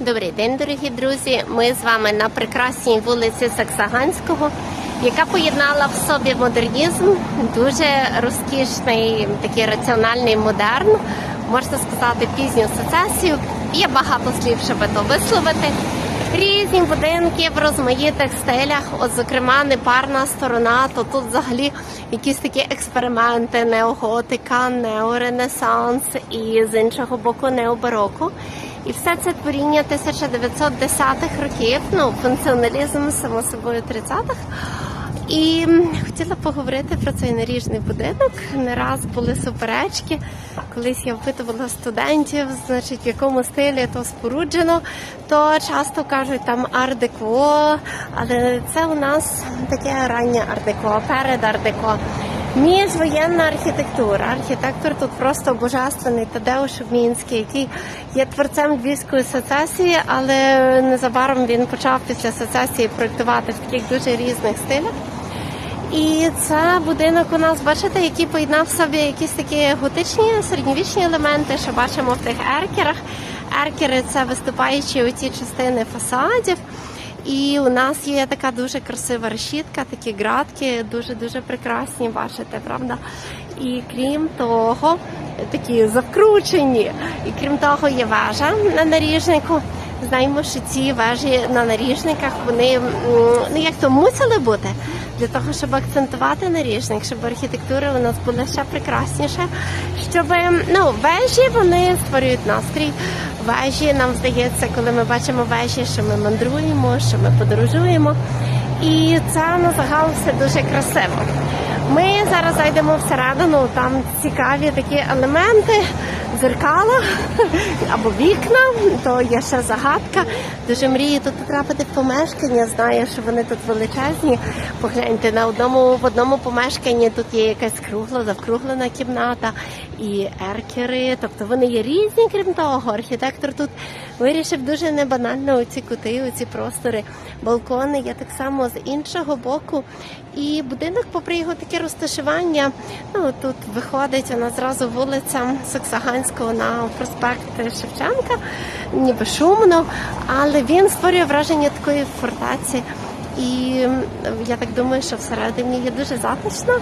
Добрий день, дорогі друзі. Ми з вами на прекрасній вулиці Саксаганського, яка поєднала в собі модернізм, дуже розкішний, такий раціональний модерн, можна сказати, пізню сецесію. Є багато слів, щоб то висловити. Різні будинки в розмаїтих стилях, от зокрема, непарна сторона, то тут взагалі якісь такі експерименти, неоготика, неоренесанс і з іншого боку необароку. І все це творіння 1910-х років, ну, функціоналізм, само собою 30-х. І хотіла поговорити про цей наріжний будинок. Не раз були суперечки. Колись я впитувала студентів, значить, в якому стилі то споруджено, то часто кажуть там ар-деко, але це у нас таке раннє ар-деко, перед ар-деко. Міжвоєнна архітектура. Архітектор тут просто божественний Тадеуш Мінський, який є творцем Львівської сецесії, але незабаром він почав після сецесії проєктувати в таких дуже різних стилях. І це будинок у нас, бачите, який поєднав в собі якісь такі готичні середньовічні елементи, що бачимо в тих еркерах. Еркери це виступаючі оті частини фасадів. І у нас є така дуже красива решітка, такі градки, дуже-дуже прекрасні, бачите, правда? І крім того, такі завкручені. І крім того, є вежа на наріжнику. Знаємо, що ці вежі на наріжниках вони ну як то мусили бути для того, щоб акцентувати наріжник, щоб архітектура у нас була ще прекрасніша. Щоб ну вежі вони створюють настрій. Вежі нам здається, коли ми бачимо вежі, що ми мандруємо, що ми подорожуємо. І це на загал все дуже красиво. Ми зараз зайдемо всередину, там цікаві такі елементи, дзеркала або вікна, то є ще загадка. Дуже мрію тут потрапити в помешкання. Знаю, що вони тут величезні. Погляньте на одному в одному помешканні тут є якась кругла, завкруглена кімната і еркери. Тобто вони є різні, крім того. Архітектор тут вирішив дуже небанально оці кути, оці простори, балкони є так само з іншого боку. І будинок, попри його таке розташування, ну тут виходить вона зразу вулиця Саксаганського на проспект Шевченка, ніби шумно, але він створює враження такої фортеці. І я так думаю, що всередині є дуже затишно.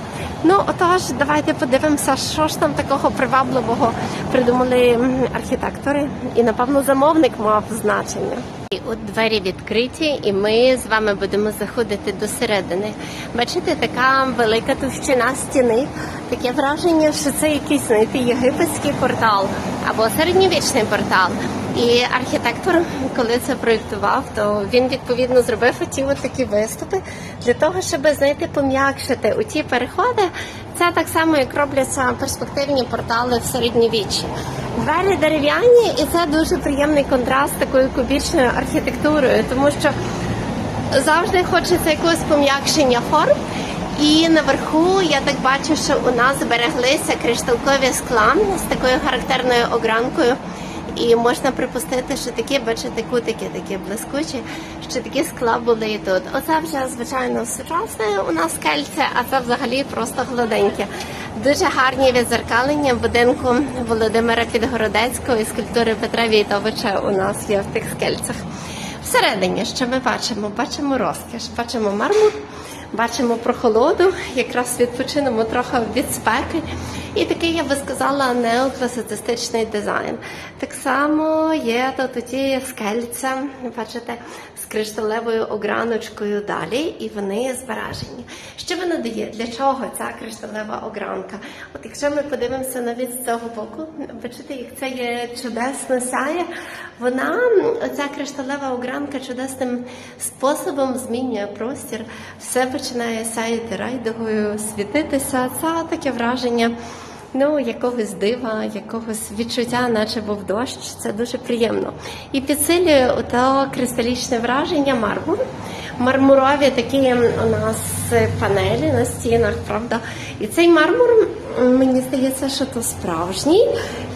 Ну отож, давайте подивимося, що ж там такого привабливого придумали архітектори, і напевно замовник мав значення. І От двері відкриті, і ми з вами будемо заходити до середини. Бачите, така велика товщина стіни, таке враження, що це якийсь знаєте, єгипетський портал або середньовічний портал. І архітектор, коли це проєктував, то він відповідно зробив оті от такі виступи для того, щоб знаєте, пом'якшити оті переходи. Це так само, як робляться перспективні портали в середньовіччі. Двері дерев'яні, і це дуже приємний контраст такою кубічною архітектурою, тому що завжди хочеться якогось пом'якшення форм. І наверху я так бачу, що у нас збереглися кришталкові скла з такою характерною огранкою. І можна припустити, що такі, бачите, кутики такі блискучі, що такі скла були і тут. Оце вже звичайно сучасне у нас кельце, а це взагалі просто гладеньке. Дуже гарні відзеркалення будинку Володимира Підгородецького і скульптури Петра Війтовича у нас є в тих скельцях. Всередині, що ми бачимо? Бачимо розкіш, бачимо мармур, бачимо прохолоду, якраз відпочинемо трохи від спеки. І такий, я би сказала, неокласицистичний дизайн. Так само є тут ті скельця, бачите, з кришталевою ограночкою далі, і вони збережені. Що вона дає? Для чого ця кришталева огранка? От якщо ми подивимося навіть з цього боку, бачите, як це є чудесно сяє, вона, ця кришталева огранка, чудесним способом змінює простір, все починає сяяти райдугою, світитися. Це таке враження. Ну, якогось дива, якогось відчуття, наче був дощ, це дуже приємно. І підсилює ото кристалічне враження мармур. Мармурові такі у нас панелі на стінах, правда. І цей мармур, мені здається, що то справжній.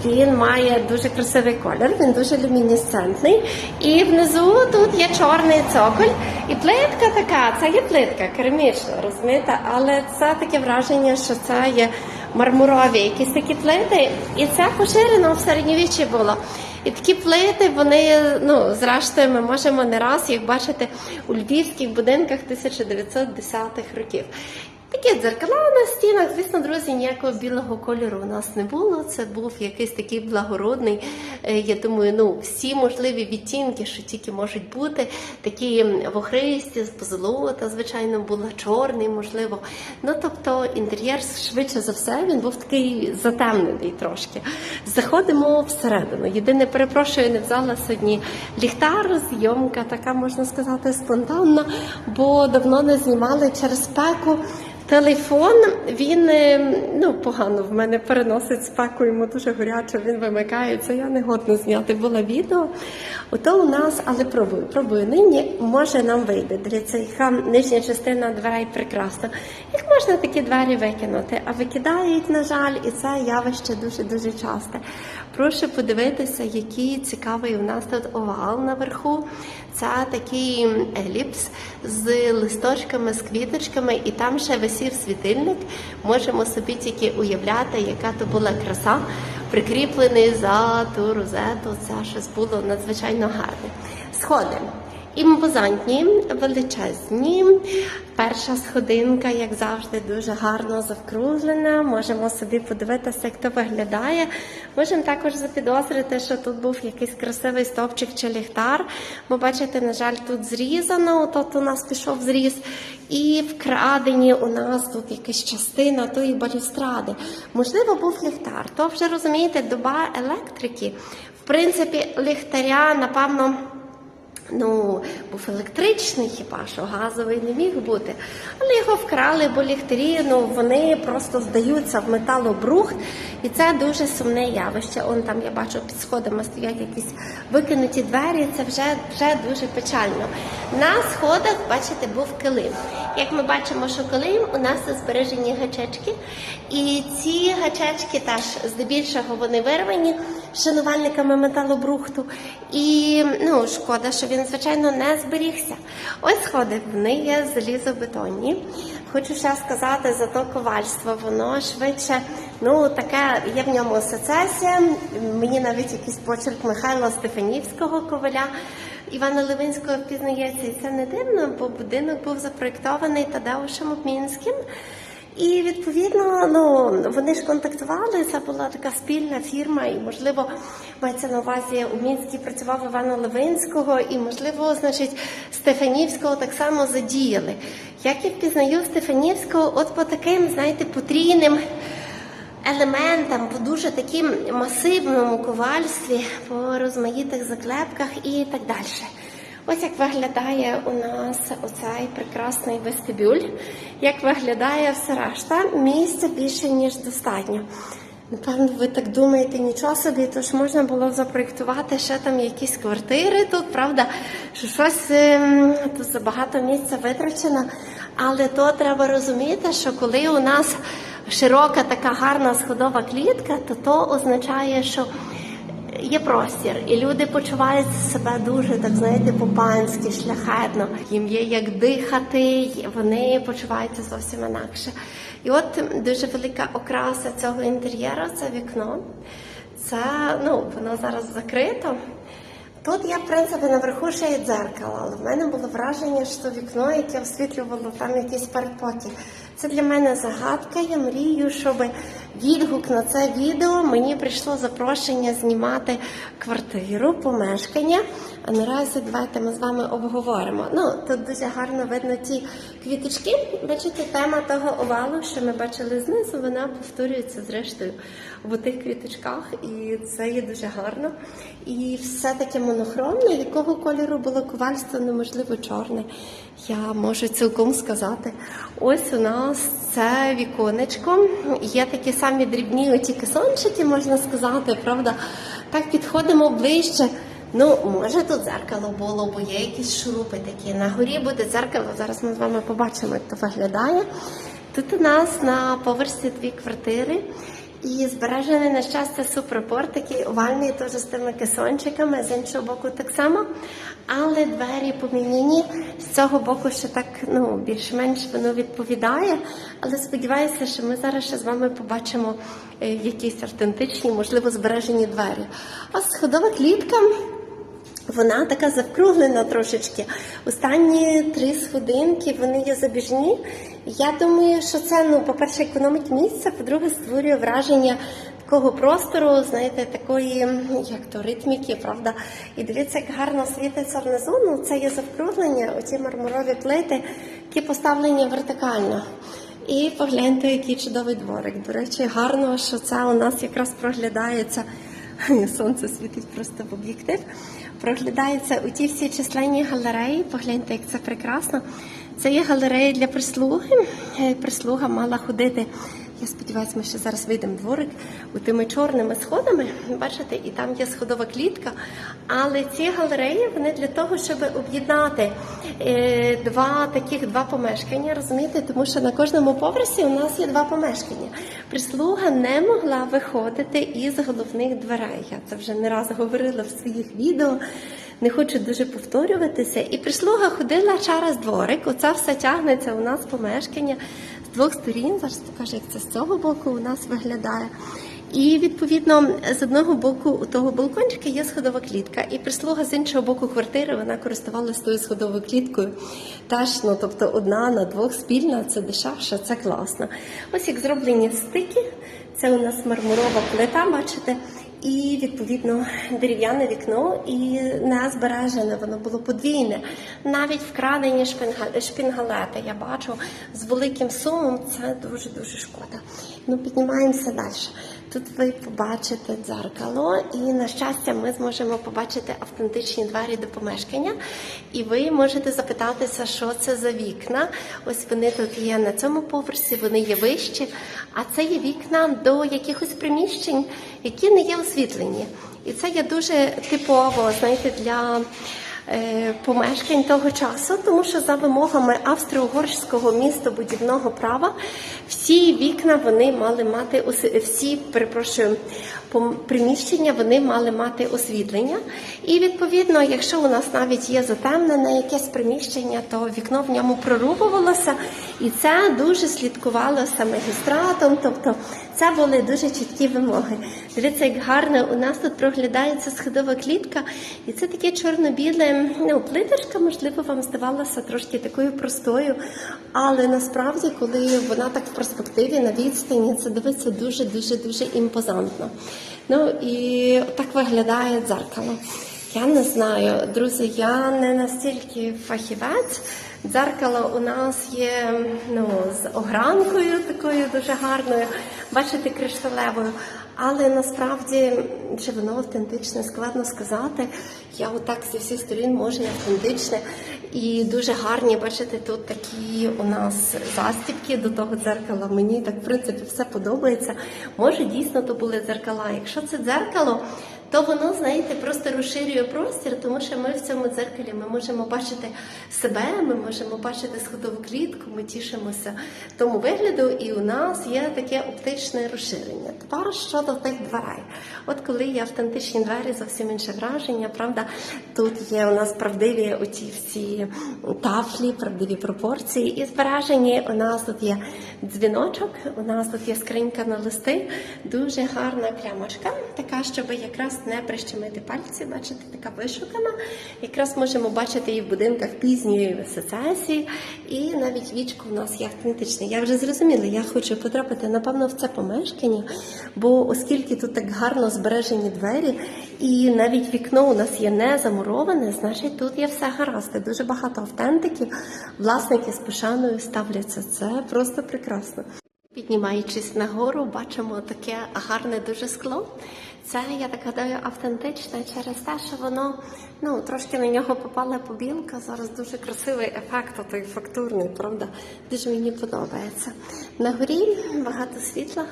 Він має дуже красивий колір, він дуже люмінесцентний. І внизу тут є чорний цоколь. І плитка така, це є плитка керамічна, розумієте? Але це таке враження, що це є мармурові якісь такі плити, і це поширено в середньовіччі було. І такі плити, вони, ну, зрештою, ми можемо не раз їх бачити у львівських будинках 1910-х років. Такі дзеркала на стінах, звісно, друзі, ніякого білого кольору у нас не було. Це був якийсь такий благородний, е, я думаю, ну всі можливі відтінки, що тільки можуть бути, такі вохристі, позолота, звичайно, була чорний, можливо. Ну тобто інтер'єр швидше за все він був такий затемнений трошки. Заходимо всередину. Єдине, перепрошую, не взяла сьогодні ліхтар, зйомка така можна сказати спонтанна, бо давно не знімали через спеку. Телефон він е, ну погано в мене переносить спеку, йому дуже гаряче, він вимикається. Я не годна зняти було відео. Ото у нас, але пробую, пробую нині, може нам вийде. Дивіться, яка нижня частина дверей прекрасна. Як можна такі двері викинути? А викидають, на жаль, і це явище дуже дуже часте. Прошу подивитися, який цікавий у нас тут овал наверху. Це такий еліпс з листочками, з квіточками, і там ще висів світильник. Можемо собі тільки уявляти, яка то була краса, прикріплений за ту розету. Це щось було надзвичайно гарне. Сходи. Імпозантні, величезні. Перша сходинка, як завжди, дуже гарно завкруглена. Можемо собі подивитися, як то виглядає. Можемо також запідозрити, що тут був якийсь красивий стовпчик чи ліхтар. Бо бачите, на жаль, тут зрізано, тут у нас пішов зріз. І вкрадені у нас тут якась частина тої балюстради. Можливо, був ліхтар. То вже розумієте, доба електрики. В принципі, ліхтаря, напевно. Ну, був електричний хіба що газовий не міг бути. Але його вкрали, бо ліхтарі ну, вони просто здаються в металобрухт, і це дуже сумне явище. Он там я бачу під сходами стоять якісь викинуті двері. Це вже, вже дуже печально. На сходах, бачите, був килим. Як ми бачимо, що килим у нас збережені гачечки, і ці гачечки теж здебільшого вони вирвані шанувальниками металобрухту. І ну, шкода, що він, звичайно, не зберігся. Ось сходи, вони є залізобетонні. Хочу ще сказати за то ковальство, воно швидше, ну таке є в ньому асоціація. Мені навіть якийсь почерк Михайла Стефанівського коваля. Івана Левинського впізнається, і це не дивно, бо будинок був запроєктований Тадеушем Обмінським. І відповідно, ну вони ж контактували. Це була така спільна фірма, і можливо мається на увазі у Мінській працював Івана Левинського, і можливо, значить, Стефанівського так само задіяли. Як я впізнаю Стефанівського, от по таким, знаєте, потрійним елементам, по дуже таким масивному ковальстві, по розмаїтих заклепках і так далі. Ось як виглядає у нас оцей прекрасний вестибюль. Як виглядає все решта, місця більше, ніж достатньо. Напевно, ви так думаєте, нічого собі, тож можна було запроєктувати ще там якісь квартири тут, правда, що щось ем, тут забагато місця витрачено. Але то треба розуміти, що коли у нас широка така гарна сходова клітка, то то означає, що є простір, і люди почувають себе дуже так знаєте, по-панськи, шляхетно. Їм є як дихати, вони почуваються зовсім інакше. І от дуже велика окраса цього інтер'єру це вікно. Це ну воно зараз закрито. Тут я, в принципі, наверху ще є дзеркало, але в мене було враження, що вікно, яке освітлювало там якийсь передпокій. Це для мене загадка. Я мрію, щоб відгук на це відео мені прийшло запрошення знімати квартиру, помешкання. А наразі давайте ми з вами обговоримо. Ну тут дуже гарно видно ті квіточки. Бачите, тема того овалу, що ми бачили знизу, вона повторюється зрештою в тих квіточках, і це є дуже гарно. І все таке монохромне, якого кольору було ковальство, неможливо чорне. Я можу цілком сказати. Ось у нас це віконечко. Є такі самі дрібні оті кисончики, можна сказати, правда. Так підходимо ближче. Ну, може тут дзеркало було, бо є якісь шурупи такі. На горі буде дзеркало. Зараз ми з вами побачимо, як то виглядає. Тут у нас на поверсі дві квартири. І збережений на щастя супропорт, такий овальний, теж з тими кесончиками, з іншого боку так само. Але двері поміняні. З цього боку ще так ну, більш-менш воно відповідає. Але сподіваюся, що ми зараз ще з вами побачимо е, якісь автентичні, можливо, збережені двері. А сходова клітка. Вона така завкруглена трошечки. Останні три сходинки вони є забіжні. Я думаю, що це ну, по-перше, економить місце, по-друге, створює враження такого простору, знаєте, такої, як то ритміки, правда. І дивіться, як гарно світиться внизу. Ну, це є завкруглення, оці мармурові плити, які поставлені вертикально. І погляньте, який чудовий дворик. До речі, гарно, що це у нас якраз проглядається. Сонце світить просто в об'єктив. Проглядається у ті всі численні галереї. Погляньте, як це прекрасно. Це є галерея для прислуги. Е, Прислуга мала ходити. Я сподіваюся, ми ще зараз вийдемо в дворик у тими чорними сходами. Бачите, і там є сходова клітка. Але ці галереї вони для того, щоб об'єднати е, два таких два помешкання, розумієте, тому що на кожному поверсі у нас є два помешкання. Прислуга не могла виходити із головних дверей. Я це вже не раз говорила в своїх відео. Не хочу дуже повторюватися. І прислуга ходила через дворик. Оце все тягнеться у нас помешкання двох сторін. Зараз покажу, як це з цього боку у нас виглядає. І відповідно з одного боку у того балкончика є сходова клітка, і прислуга з іншого боку квартири вона користувалася тою сходовою кліткою. Теж, ну тобто одна на двох спільна, це дешевше, це класно. Ось як зроблені стики. Це у нас мармурова плита, бачите, і відповідно дерев'яне вікно, і не збережене, воно було подвійне. Навіть вкрадені шпінгалети, я бачу з великим сумом. Це дуже дуже шкода. Ну піднімаємося далі. Тут ви побачите дзеркало, і на щастя, ми зможемо побачити автентичні двері до помешкання. І ви можете запитатися, що це за вікна. Ось вони тут є на цьому поверсі, вони є вищі. А це є вікна до якихось приміщень, які не є освітлені. І це є дуже типово, знаєте, для помешкань того часу, тому що за вимогами австро-угорського містобудівного права всі вікна вони мали мати усі, всі, перепрошую, приміщення вони мали мати освітлення. І відповідно, якщо у нас навіть є затемнене якесь приміщення, то вікно в ньому прорубувалося, і це дуже слідкувалося магістратом. Тобто це були дуже чіткі вимоги. Дивіться, як гарно у нас тут проглядається сходова клітка, і це таке чорно-біле ну, плиточка, можливо, вам здавалося трошки такою простою, але насправді, коли вона так в перспективі на відстані, це дивиться дуже дуже дуже імпозантно. Ну і так виглядає дзеркало. Я не знаю, друзі, я не настільки фахівець. Дзеркало у нас є ну, з огранкою такою дуже гарною, бачите, кришталевою. Але насправді чи воно автентичне, складно сказати. Я отак зі всіх сторін може автентичне і дуже гарні. Бачите, тут такі у нас застібки до того дзеркала. Мені так в принципі все подобається. Може, дійсно то були дзеркала. Якщо це дзеркало, то воно, знаєте, просто розширює простір, тому що ми в цьому дзеркалі ми можемо бачити себе, ми можемо бачити сходову клітку, ми тішимося тому вигляду, і у нас є таке оптичне розширення. Тепер щодо тих дверей. От коли є автентичні двері, зовсім інше враження, правда, тут є у нас правдиві оці всі тафлі, правдиві пропорції і збережені. У нас тут є дзвіночок, у нас тут є скринька на листи, дуже гарна клямочка, така, щоб якраз не прищемити пальці, бачите, така вишукана. Якраз можемо бачити її в будинках пізньої сецесії, і навіть вічко у нас є автентичне. Я вже зрозуміла, я хочу потрапити, напевно, в це помешкання, бо оскільки тут так гарно збережені двері, і навіть вікно у нас є не замуроване, значить тут є все гаразд. Дуже багато автентиків. Власники з пошаною ставляться. Це просто прекрасно. Піднімаючись нагору, бачимо таке гарне дуже скло. Це, я так гадаю, автентичне через те, що воно ну, трошки на нього попала побілка. Зараз дуже красивий ефект, той фактурний, правда? Дуже мені подобається. На горі багато світла.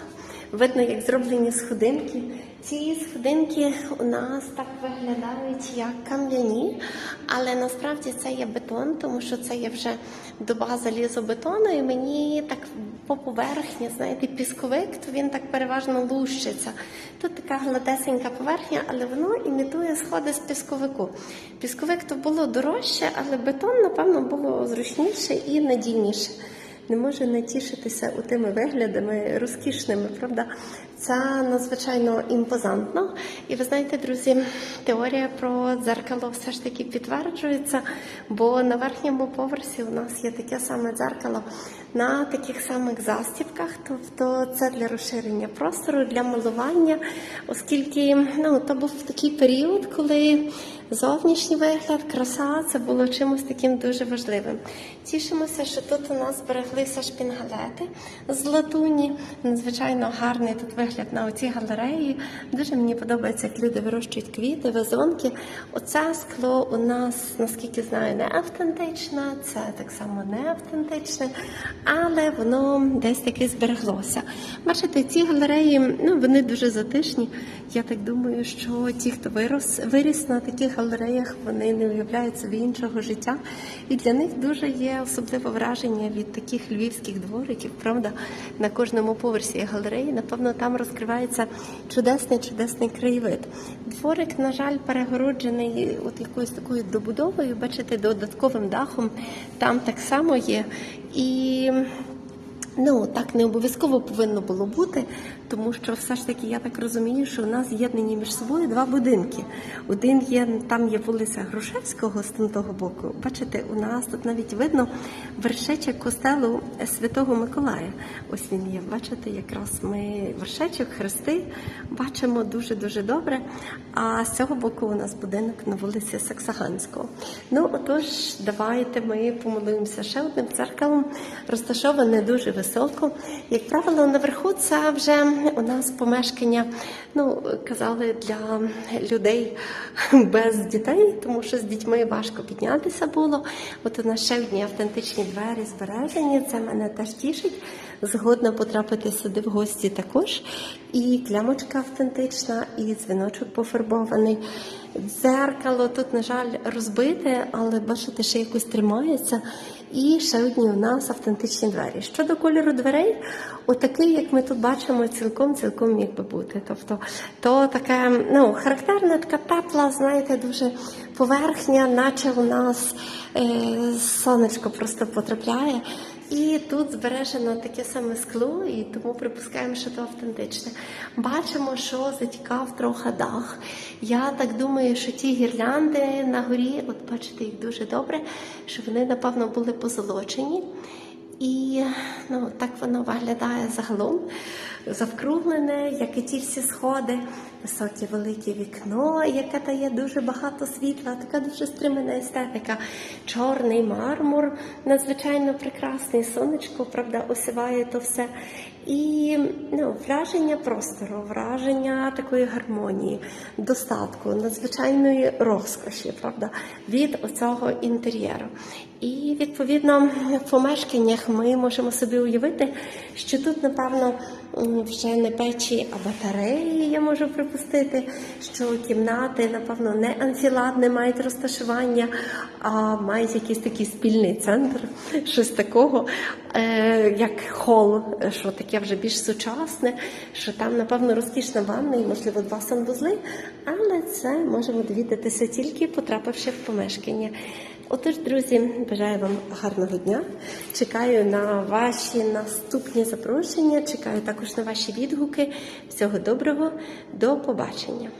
Видно, як зроблені сходинки. Ці сходинки у нас так виглядають як кам'яні, але насправді це є бетон, тому що це є вже доба залізобетону, і мені так по поверхні, знаєте, пісковик, то він так переважно лущиться. Тут така гладесенька поверхня, але воно імітує сходи з пісковику. Пісковик то було дорожче, але бетон, напевно, було зручніше і надійніше. Не може натішитися у тими виглядами розкішними, правда? Це надзвичайно імпозантно. І ви знаєте, друзі, теорія про дзеркало все ж таки підтверджується, бо на верхньому поверсі у нас є таке саме дзеркало на таких самих застібках, тобто це для розширення простору, для малювання, оскільки ну, то був такий період, коли зовнішній вигляд, краса це було чимось таким дуже важливим. Тішимося, що тут у нас збереглися шпінгалети з латуні. Надзвичайно гарний тут вигляд на оцій галереї. Дуже мені подобається, як люди вирощують квіти, вазонки. Оце скло у нас, наскільки знаю, не автентичне, це так само не автентичне, але воно десь таки збереглося. Бачите, ці галереї ну, вони дуже затишні. Я так думаю, що ті, хто вирос, виріс на таких галереях, вони не уявляють собі іншого життя. І для них дуже є особливе враження від таких львівських двориків. Правда, на кожному поверсі є галереї. Напевно, там розкривається чудесний, чудесний краєвид. Дворик, на жаль, перегороджений от якоюсь такою добудовою. Бачите, додатковим дахом там так само є. І Ну, так не обов'язково повинно було бути, тому що все ж таки я так розумію, що в нас з'єднані між собою два будинки. Один є, там є вулиця Грушевського з того боку. Бачите, у нас тут навіть видно вершечок костелу Святого Миколая. Ось він є. Бачите, якраз ми вершечок, хрести бачимо дуже-дуже добре. А з цього боку у нас будинок на вулиці Саксаганського. Ну, отож, давайте ми помилуємося ще одним дзеркалом, розташоване дуже високо. Як правило, наверху це вже у нас помешкання, ну, казали, для людей без дітей, тому що з дітьми важко піднятися було. От у нас ще одні автентичні двері збережені, це мене теж тішить. Згодна потрапити сюди в гості також. І клямочка автентична, і дзвіночок пофарбований. Дзеркало тут, на жаль, розбите, але бачите, ще якось тримається. І ще одні у нас автентичні двері. Щодо кольору дверей, отакий, як ми тут бачимо, цілком цілком міг би бути. Тобто, то таке ну, характерна, така тепла, знаєте, дуже поверхня, наче у нас е, сонечко просто потрапляє. І тут збережено таке саме скло, і тому припускаємо, що то автентичне. Бачимо, що затікав трохи дах. Я так думаю, що ті гірлянди на горі, от бачите їх дуже добре, що вони, напевно, були позолочені. І ну, так воно виглядає загалом. Завкруглене, як і ті всі сходи, високе велике вікно, яке дає дуже багато світла, така дуже стримана естетика. Чорний мармур, надзвичайно прекрасний сонечко, правда, осіває то все. І ну, враження простору, враження такої гармонії, достатку, надзвичайної розкоші, правда, від оцього інтер'єру. І відповідно в помешканнях ми можемо собі уявити, що тут, напевно, вже не печі, а батареї, я можу припустити, що кімнати, напевно, не анфіладне мають розташування, а мають якийсь такий спільний центр, щось такого, е, як хол, що таке вже більш сучасне, що там, напевно, розкішна ванна і, можливо, два санвузли, але це можемо довідатися тільки потрапивши в помешкання. Отож, друзі, бажаю вам гарного дня. Чекаю на ваші наступні запрошення. Чекаю також на ваші відгуки. Всього доброго, до побачення.